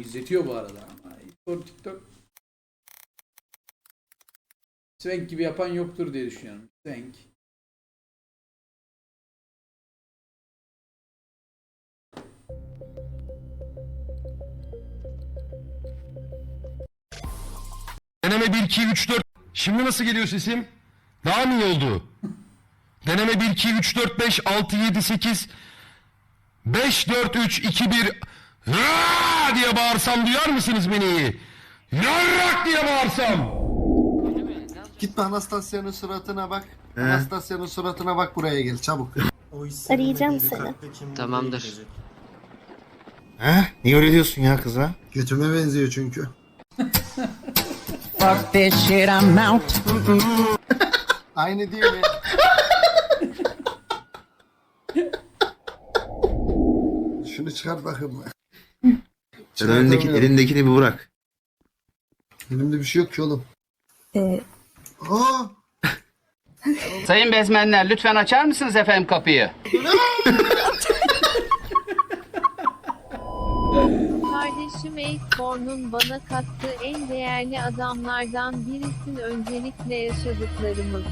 İzletiyor bu arada. Ama TikTok, TikTok. Swank gibi yapan yoktur diye düşünüyorum. Swank. Deneme 1, 2, 3, 4. Şimdi nasıl geliyor sesim? Daha mı iyi oldu? Deneme 1, 2, 3, 4, 5, 6, 7, 8. 5, 4, 3, 2, 1. Raa diye bağırsam duyar mısınız beni? Yarrak diye bağırsam. Gitme Anastasya'nın suratına bak. Anastasya'nın suratına bak buraya gel çabuk. Arayacağım seni. Tamamdır. He? Niye öyle diyorsun ya kıza? Götüme benziyor çünkü. Fuck this shit, I'm out. Aynı değil mi? Şunu çıkar bakayım. Sen elindeki, elindekini bir bırak. Elimde bir şey yok ki oğlum. Ee, Aa! Sayın bezmenler lütfen açar mısınız efendim kapıyı? Kardeşim Aceborn'un bana kattığı en değerli adamlardan birisin öncelikle yaşadıklarımız.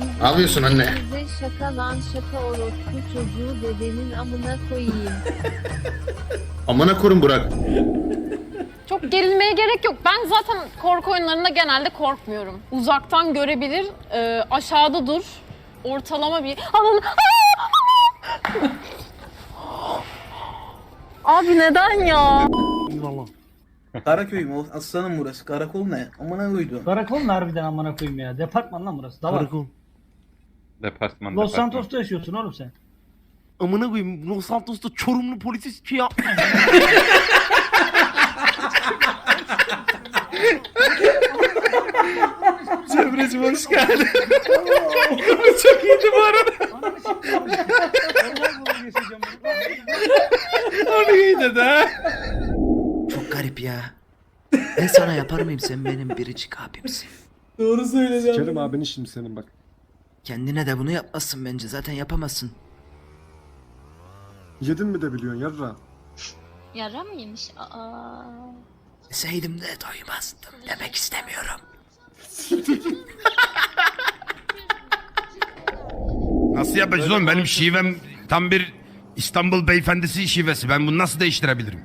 Biz Ne yapıyorsun anne? Bize şaka lan şaka orospu çocuğu dedenin amına koyayım. Amına korun Burak. Çok gerilmeye gerek yok. Ben zaten korku oyunlarında genelde korkmuyorum. Uzaktan görebilir, e, aşağıda dur, ortalama bir... Ananı... Abi neden ya? Karaköy mü? Aslanım burası. Karakol ne? Amına koydu. Karakol mu harbiden amına koyayım ya? Departman lan burası. Davak. Departman Los Santos'ta yaşıyorsun oğlum sen. Amına koyayım Los Santos'ta Çorumlu polis şey yapma. Cemre'cim hoş geldin. Çok iyiydi bu arada. Onu iyi dedi ha. Çok garip ya. Ben sana yapar mıyım sen benim biricik abimsin. Doğru söyledi Kerim abinin şimdi senin bak. Kendine de bunu yapmazsın bence zaten yapamazsın. Yedin mi de biliyorsun yarra. Yara mı yemiş? Aa. Deseydim de doymazdım demek istemiyorum. Nasıl yapacağız oğlum? Benim şivem tam bir İstanbul beyefendisi şivesi. Ben bunu nasıl değiştirebilirim?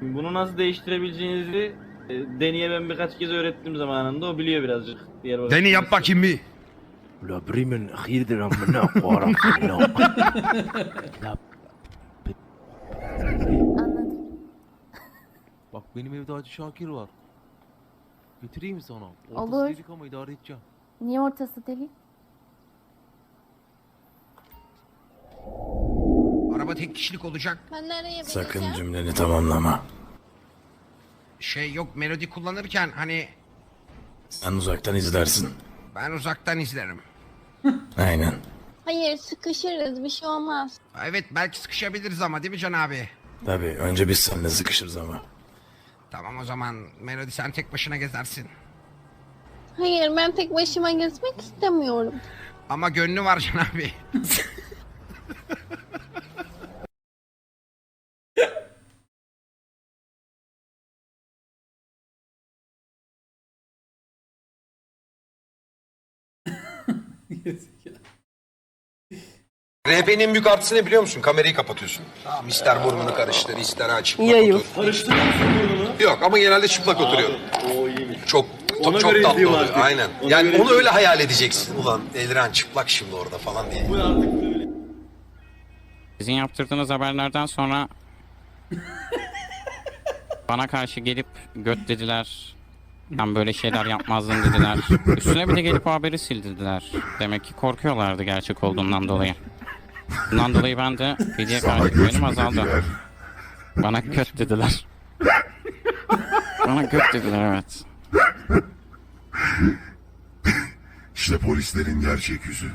Bunu nasıl değiştirebileceğinizi e, Deni'ye ben birkaç kez öğrettim zamanında. O biliyor birazcık. Diğer Deni yap bakayım bir. La brimin hayırdır amına koyarım seni. Anladım. Bak benim evde Hacı Şakir var. Getireyim mi sana? Olur. delik ama idare edeceğim. Niye ortası delik? Araba tek kişilik olacak. Ben nereye Sakın cümleni tamamlama. Şey yok melodi kullanırken hani Sen uzaktan izlersin. ben uzaktan izlerim. Aynen. Hayır sıkışırız bir şey olmaz. Evet belki sıkışabiliriz ama değil mi Can abi? Tabii önce biz seninle sıkışırız ama. Tamam o zaman melodi sen tek başına gezersin. Hayır ben tek başıma gezmek istemiyorum. Ama gönlü var Can abi. RP'nin en büyük artısı ne biliyor musun? Kamerayı kapatıyorsun. Tamam ister burnunu karıştır, ister ha çıplak otur. Karıştırıyor musun burnunu? Yok ama genelde çıplak oturuyor. Çok çok, çok tatlı oluyor. Aynen. yani onu öyle hayal edeceksin. Ulan Elren çıplak şimdi orada falan diye. Sizin yaptırdığınız haberlerden sonra bana karşı gelip göt dediler. Ben böyle şeyler yapmazdım dediler. Üstüne bir de gelip o haberi sildirdiler. Demek ki korkuyorlardı gerçek olduğundan dolayı. Bundan dolayı ben de Fili'ye karşı güvenim azaldı. Bana göt dediler. Bana göt dediler evet. İşte polislerin gerçek yüzü.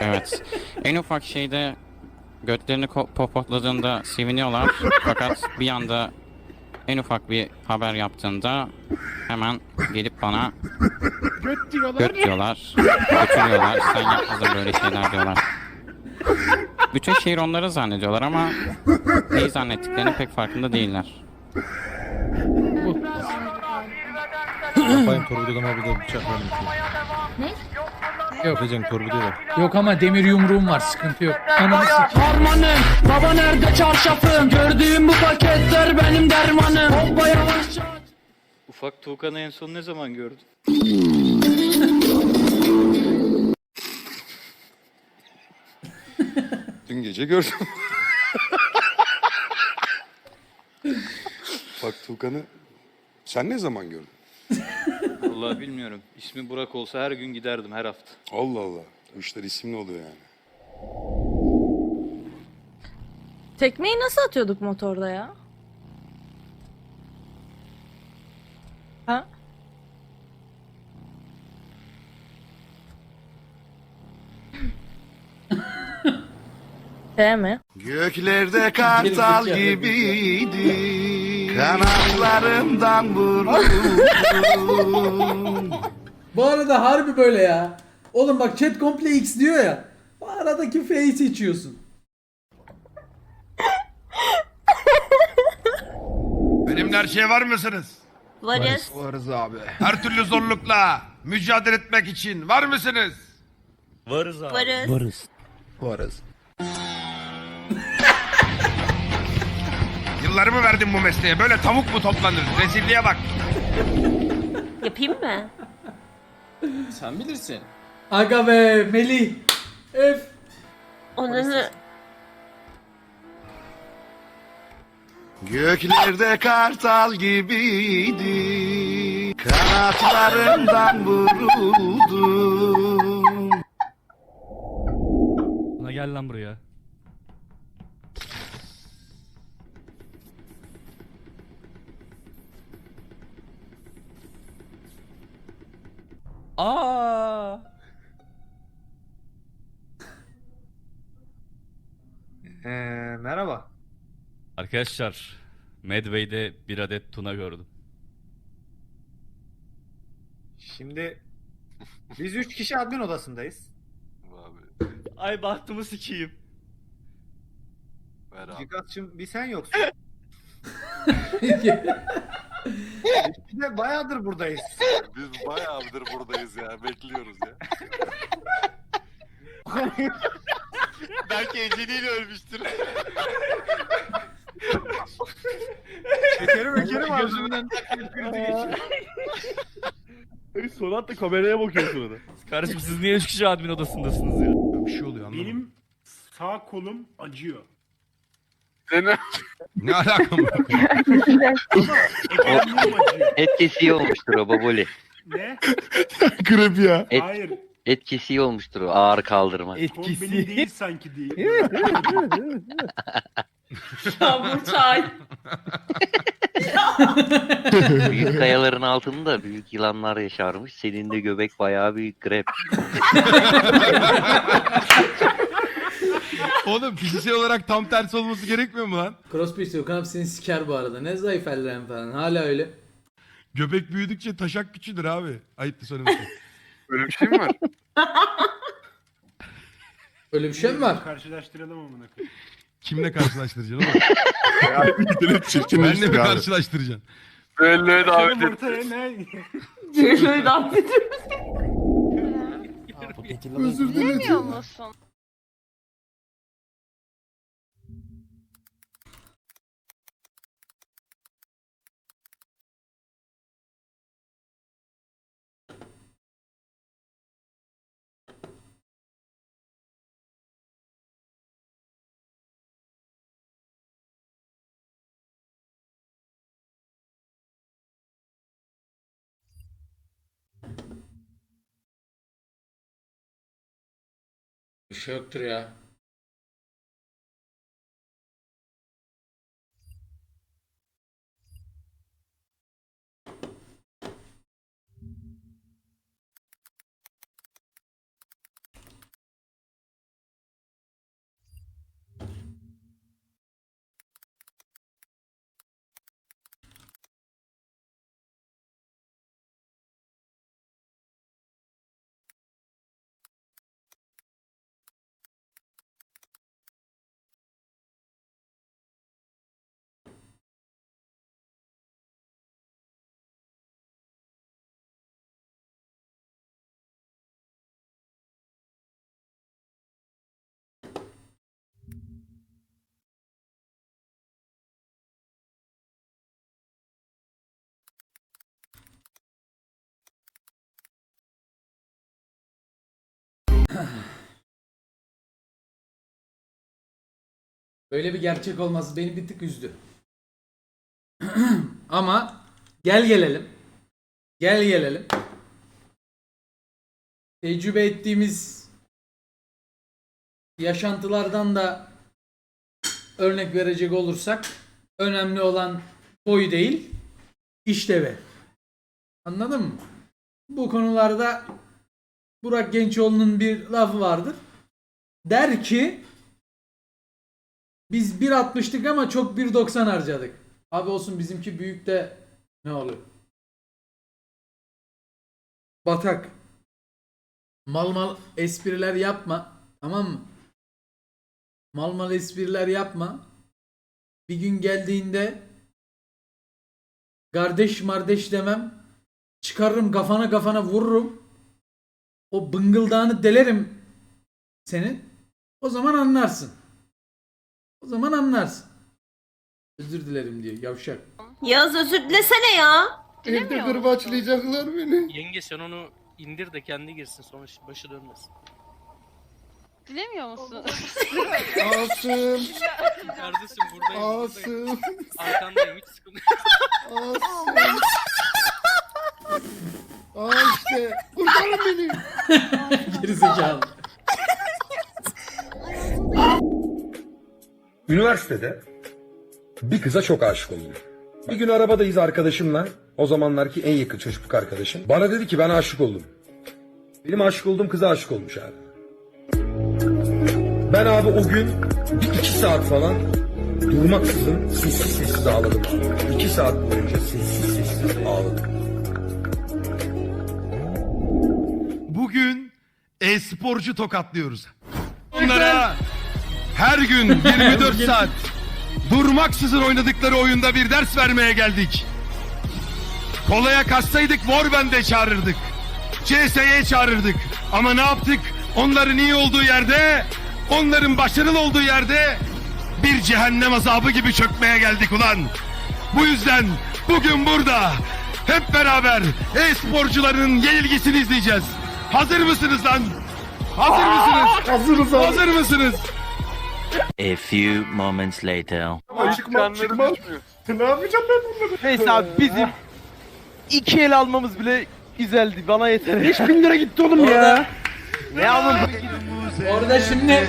Evet. En ufak şeyde götlerini ko- popotladığında seviniyorlar. Fakat bir anda en ufak bir haber yaptığında hemen gelip bana göt diyorlar. Göt diyorlar. Götürüyorlar. Sen yapmadın böyle şeyler diyorlar. Bütün şehir onları zannediyorlar ama neyi zannettiklerinin pek farkında değiller. Yapayım torpidodan abi de bıçak verdim. Yok. Torpidoya bak. Yok ama demir yumruğum var sıkıntı yok. Ananı sikeyim. Harmanım baba nerede çarşafım Gördüğüm bu paketler benim dermanım Hoppa yavaşça Ufak Tuğkan'ı en son ne zaman gördün? Dün gece gördüm. Bak Tuğkan'ı sen ne zaman gördün? Vallahi bilmiyorum. İsmi Burak olsa her gün giderdim her hafta. Allah Allah. Bu işler isimli oluyor yani. Tekmeyi nasıl atıyorduk motorda ya? Ha? Değil mi? Göklerde kartal gibiydi. Kanatlarından vuruldum. Bu arada harbi böyle ya. Oğlum bak chat komple X diyor ya. Bu aradaki F'yi seçiyorsun. Benimle her şeye var mısınız? Varız. Varız abi. Her türlü zorlukla mücadele etmek için var mısınız? Varız. Varız. Yıllarımı verdim bu mesleğe. Böyle tavuk mu toplanır? Rezilliğe bak. Yapayım mı? Sen bilirsin. Aga be Melih. Öf. Onu Göklerde kartal gibiydi. Kanatlarından vuruldum. Buna gel lan buraya. Aa. Ee, merhaba. Arkadaşlar, Medway'de bir adet tuna gördüm. Şimdi biz üç kişi admin odasındayız. Ay bahtımı sikeyim. Cigat'cığım bir sen yoksun. Biz de bayağıdır buradayız. Biz bayağıdır buradayız ya. Bekliyoruz ya. Belki eceliyle ölmüştür. Şekerim ökerim abi. Gözümden Sonat da kameraya bakıyor sonra. Kardeşim siz niye üç kişi admin odasındasınız ya? Bir şey oluyor anlamadım. sağ kolum acıyor. Ne alaka bu? Et kesiği olmuştur o baboli. Ne? Krep ya. Et, Hayır. et kesiği olmuştur o ağır kaldırma. Etkisi. değil sanki değil. bu çay. Büyük kayaların altında büyük yılanlar yaşarmış. Senin de göbek bayağı büyük grep. Oğlum fiziksel olarak tam tersi olması gerekmiyor mu lan? Crossface Gökhan abi seni siker bu arada. Ne zayıf ellerin falan. Hala öyle. Göbek büyüdükçe taşak küçülür abi. Ayıptı söylemesi. Öyle bir şey mi var? Öyle bir şey mi var? Karşılaştıralım amına koyayım. Kimle karşılaştıracaksın oğlum? Çirkin Benle mi karşılaştıracaksın? Böyle davet et. Ortaya ne? Özür Bilmiyor musun? geometria Böyle bir gerçek olması beni bir tık üzdü. Ama gel gelelim. Gel gelelim. Tecrübe ettiğimiz yaşantılardan da örnek verecek olursak önemli olan boy değil işlevi. Anladın mı? Bu konularda Burak Gençoğlu'nun bir lafı vardır. Der ki biz 1.60'tık ama çok 1.90 harcadık. Abi olsun bizimki büyük de ne olur? Batak. Mal mal espriler yapma. Tamam mı? Mal mal espriler yapma. Bir gün geldiğinde kardeş mardeş demem. Çıkarırım kafana kafana vururum. O bıngıldağını delerim senin. O zaman anlarsın. O zaman anlarsın. Özür dilerim diyor yavşak. Yağız özür dilesene ya. Evde kırbaçlayacaklar beni. Yenge sen onu indir de kendi girsin sonra başı dönmesin. Dilemiyor musun? Asım. Kardeşim buradayım. Asım. Arkandayım hiç sıkıntı Asım. Üniversitede bir kıza çok aşık oldum. Bir gün arabadayız arkadaşımla. O zamanlarki en yakın çocukluk arkadaşım. Bana dedi ki ben aşık oldum. Benim aşık olduğum kıza aşık olmuş abi. Ben abi o gün bir iki saat falan durmaksızın sessiz sessiz ağladım. İki saat boyunca sessiz sessiz ağladım. Bugün e-sporcu tokatlıyoruz. Onlara her gün 24 saat durmaksızın oynadıkları oyunda bir ders vermeye geldik. Kolaya kaçsaydık Warband'e çağırırdık. CS'ye çağırırdık. Ama ne yaptık? Onların iyi olduğu yerde, onların başarılı olduğu yerde bir cehennem azabı gibi çökmeye geldik ulan. Bu yüzden bugün burada hep beraber e-sporcuların yenilgisini izleyeceğiz. Hazır mısınız lan? Hazır mısınız? Hazırız abi. Hazır mısınız? A few moments later. Çıkmam çıkmam. Ne yapacağım ben bunları? Neyse abi bizim iki el almamız bile güzeldi. Bana yeter. 5000 lira gitti oğlum ya. Ne alın? Orada şimdi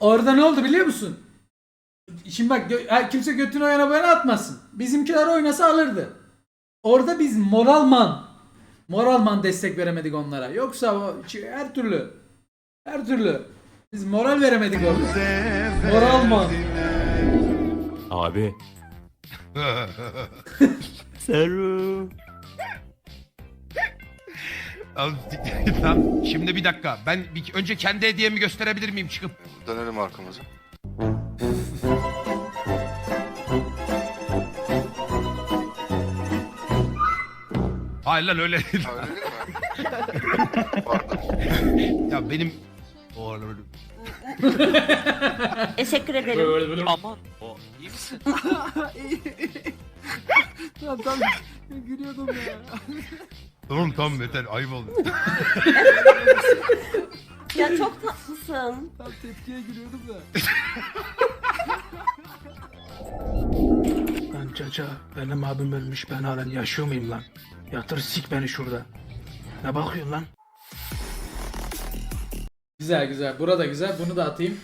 Orada ne oldu biliyor musun? Şimdi bak gö- ha, kimse götünü o yana bu yana atmasın. Bizimkiler oynasa alırdı. Orada biz moralman moralman destek veremedik onlara. Yoksa o her türlü her türlü biz moral veremedik orada. Moralman. Abi. Tamam. Şimdi bir dakika. Ben bir, önce kendi hediyemi gösterebilir miyim çıkıp? Dönelim arkamıza. Hayır lan öyle değil. ya benim... Teşekkür ederim. Aman. O, iyi misin? Tamam tamam yeter ayıp oldu. Ya çok tatlısın. Lan caca benim abim ölmüş ben halen yaşıyor muyum lan? Yatır sik beni şurada. Ne bakıyorsun lan? Güzel güzel. Burada güzel. Bunu da atayım.